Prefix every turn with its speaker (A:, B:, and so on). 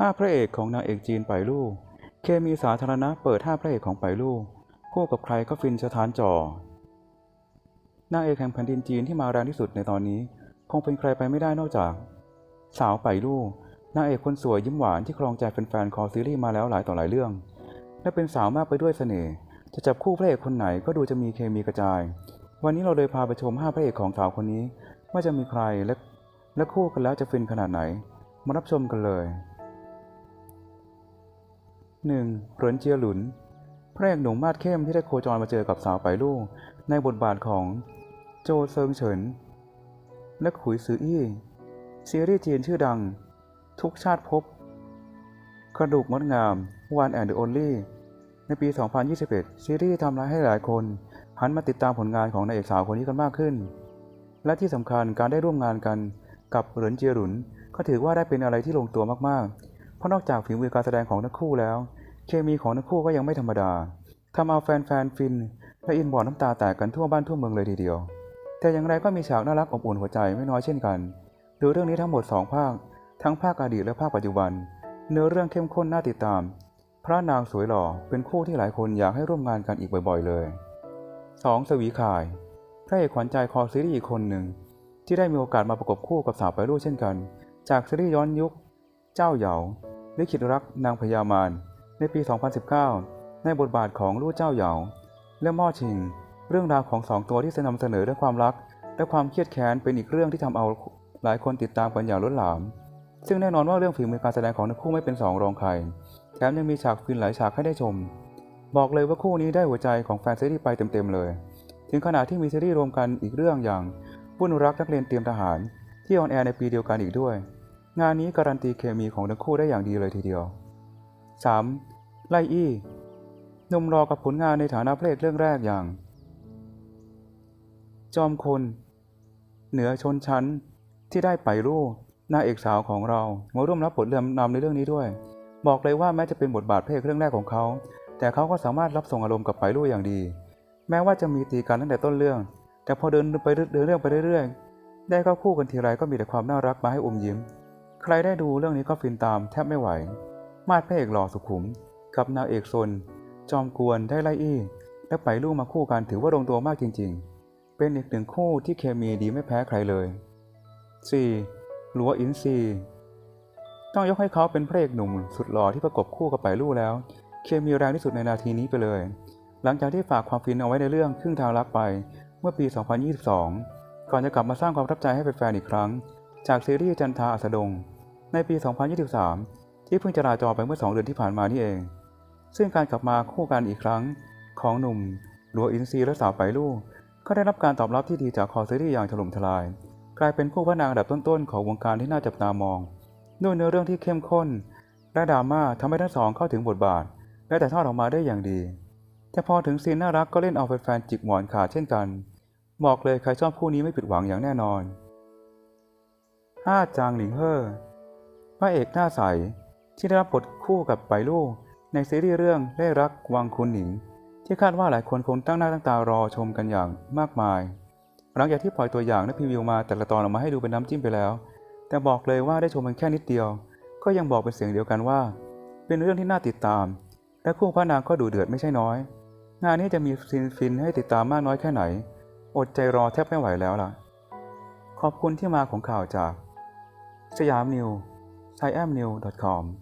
A: ห้าพระเอกของนางเอกจีนไปลู่ เคมีสาธารณะเปิดห้าพระเอกของไปลู่คู่กับใครก็ฟินสถานจอนางเอกแห่งแผ่นดินจีนที่มาแรงที่สุดในตอนนี้ คงเป็นใครไปไม่ได้นอกจาก สาวไปลู่นางเอกคนสวยยิ้มหวานที่ครองใจแฟนๆคอซีรีส์มาแล้วหลายต่อหลายเรื่อง และเป็นสาวมากไปด้วยเสน่ห์จะจับคู่พระเอกคนไหนก็ดูจะมีเคมีกระจาย วันนี้เราเลยพาไปชมห้าพระเอกของสาวคนนี้ ว่าจะมีใครและและคู่กันแล้วจะฟินขนาดไหน มารับชมกันเลย 1. เหรินเจียหลุน พระเอกหนุ่มมาดเข้มที่ได้โคจรมาเจอกับสาวไปลู่ในบทบาทของโจเซิงเฉิน และขุยซืออี้ ซีรีส์จีนชื่อดัง ทุกชาติพบ กระดูกงดงาม One and Only ในปี 2021 ซีรีส์ทำร้ายให้หลายคนหันมาติดตามผลงานของนางเอกสาวคนนี้กันมากขึ้น และที่สำคัญการได้ร่วมงานกันกับเหรินเจียหลุน ก็ถือว่าได้เป็นอะไรที่ลงตัวมากๆ เพราะนอกจากฝีมือการแสดงของทั้งคู่แล้ว เคมีของทั้งคู่ก็ยังไม่ธรรมดาทำเอาแฟนๆฟินและอินบอร์ดน้ำตาแตกกันทั่วบ้านทั่วเมืองเลยทีเดียว แต่อย่างไรก็มีฉากน่ารักอบอุ่นหัวใจไม่น้อยเช่นกันดูเรื่องนี้ทั้งหมด 2 ภาค ทั้งภาคอดีตและภาคปัจจุบัน เนื้อเรื่องเข้มข้นน่าติดตาม พระนางสวยหล่อเป็นคู่ที่หลายคนอยากให้ร่วมงานกันอีกบ่อยๆเลย 2. สวีข่าย พระเอกขวัญใจคอซีรีส์อีกคนหนึ่ง ที่ได้มีโอกาสมาประกบคู่กับสาวไปรู่เช่นกัน จากซีรีส์ย้อนยุค เจ้าเหยา ลิขิตรักนางพญามารในปี 2019 ในบทบาทของลู่เจ้าเหยาและม่อชิง เรื่องราวของสองตัวที่จะนำเสนอเรื่องความรัก และความเครียดแค้นเป็นอีกเรื่องที่ทำเอาหลายคนติดตามกันอย่างล้นหลาม ซึ่งแน่นอนว่าเรื่องฝีมือการแสดงของทั้งคู่ไม่เป็นสองรองใครแถมยังมีฉากฟินหลายฉากให้ได้ชม บอกเลยว่าคู่นี้ได้หัวใจของแฟนซีรีส์ไปเต็มๆเลย ถึงขนาดที่มีซีรีส์รวมกันอีกเรื่องอย่างบุญรักนักเรียนเตรียมทหาร ที่ออนแอร์ในปีเดียวกันอีกด้วย งานนี้การันตีเคมีของทั้งคู่ได้อย่างดีเลยทีเดียว 3. ไลอี้หนุ่มรอกับผลงานในฐานะพระเอกเรื่องแรกอย่าง จอมคน เหนือชนชั้นที่ได้ไปรูปนางเอกสาวของเรามาร่วมรับบทเรื่องนำในเรื่องนี้ด้วย บอกเลยว่าแม้จะเป็นบทบาทพระเอกเรื่องแรกของเขา แต่เขาก็สามารถรับส่งอารมณ์กับไปรูปอย่างดี แม้ว่าจะมีตีกันตั้งแต่ต้นเรื่อง แต่พอเดินไปเดินเรื่องไปเรื่อยๆได้เข้าคู่กันทีไรก็มีแต่ความน่ารักมาให้อมยิ้ม ใครได้ดูเรื่องนี้ก็ฟินตามแทบไม่ไหว มาดพระเอกหล่อสุขุม กับนางเอกซน จอมกวนได้ไล่อี้ และไปลู่มาคู่กันถือว่าลงตัวมากจริง ๆ เป็นอีกหนึ่งคู่ที่เคมีดีไม่แพ้ใครเลย 4. หลัวอินซีต้องยกให้เขาเป็นพระเอกหนุ่มสุดหล่อที่ประกบคู่กับไปลู่แล้ว เคมีแรงที่สุดในนาทีนี้ไปเลย หลังจากที่ฝากความฟินเอาไว้ในเรื่องครึ่งทางรักไปเมื่อปี 2022 ก่อนจะกลับมาสร้างความประทับใจให้แฟนๆอีกครั้ง จากซีรีส์จันทาอัสดง ในปี 2023 ที่เพิ่งจะลาจอไปเมื่อ 2 เดือนที่ผ่านมานี่เอง ซึ่งการกลับมาคู่กันอีกครั้ง ของหนุ่มหลัวอินซีและสาวไปลู่ก็ได้รับการตอบรับที่ดีจากคอซีรีส์อย่างถล่มทลาย กลายเป็นคู่พระนางอันดับต้นๆของวงการที่น่าจับตามองด้วยเนื้อเรื่องที่เข้มข้นและดราม่าทำให้ทั้งสองเข้าถึงบทบาท และแต่ทอดออกมาได้อย่างดี แต่พอถึงซีนน่ารักก็เล่นเอาแฟนๆจิกหมอนขาดเช่นกันบอกเลยใครชอบคู่นี้ไม่ผิดหวังอย่างแน่นอน 5. จางหลิงเฮ่อ ระเอกหน้าใส ที่ได้รับบทคู่กับไปลู่ในซีรีส์เรื่องเล่รักวังคุณหนิง ที่คาดว่าหลายคนคงตั้งหน้าตั้งตารอชมกันอย่างมากมาย หลังจากที่ปล่อยตัวอย่างและพรีวิวมาแต่ละตอนออกมาให้ดูเป็นน้ำจิ้มไปแล้ว แต่บอกเลยว่าได้ชมมันแค่นิดเดียว ก็ยังบอกเป็นเสียงเดียวกันว่า เป็นเรื่องที่น่าติดตาม และคู่พระนางก็ดูเดือดไม่ใช่น้อย งานนี้จะมีซีนฟินให้ติดตามมากน้อยแค่ไหน อดใจรอแทบไม่ไหวแล้วล่ะ ขอบคุณที่มาของข่าวจาก สยามนิว siamnews.com